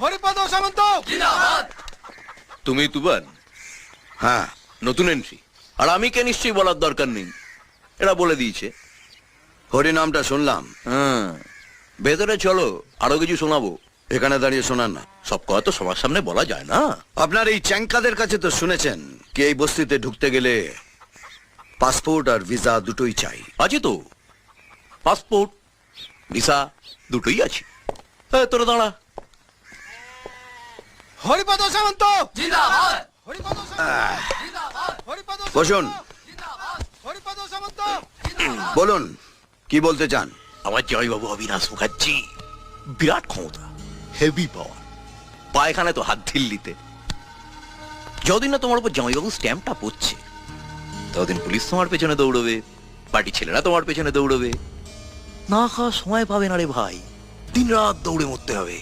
হরিপদ সামন্ত! তুমি তুবান? হ্যাঁ। নতুন এন্ট্রি আর আমি কে নিশ্চয়ই বলার দরকার নেই। এরা বলে দিয়েছে। হরিনামটা শুনলাম। হ্যাঁ। ভেতরে চলো আরও কিছু শোনাবো। এখানে দাঁড়িয়ে শোনান না। সব কথা তো সবার সামনে বলা যায় না। আপনার এই চ্যাঙ্কাদের কাছে তো শুনেছেন কি এই বস্তিতে ঢুকতে গেলে পাসপোর্ট আর ভিসা দুটোই চাই। আছে তো। পাসপোর্ট ভিসা দুটোই আছে। হ্যাঁ তোরা দাঁড়া। হরিপদ সামন্ত। বসুন। হরিপদ সামন্ত! বলুন কি বলতে চান? আমার জয়বাবু অবিনাশ মুখার্জি বিরাট ক্ষমতা হেভি পাওয়ার পায়খানে তো হাত ঢিল্লিতে। যতদিন না তোমার উপর জামাইবাবু স্ট্যাম্পটা পড়ছে ততদিন পুলিশ তোমার পেছনে দৌড়বে পার্টি ছেলেরা তোমার পেছনে দৌড়বে। না খাওয়া সময় পাবে না রে ভাই দিন রাত দৌড়ে মরতে হবে।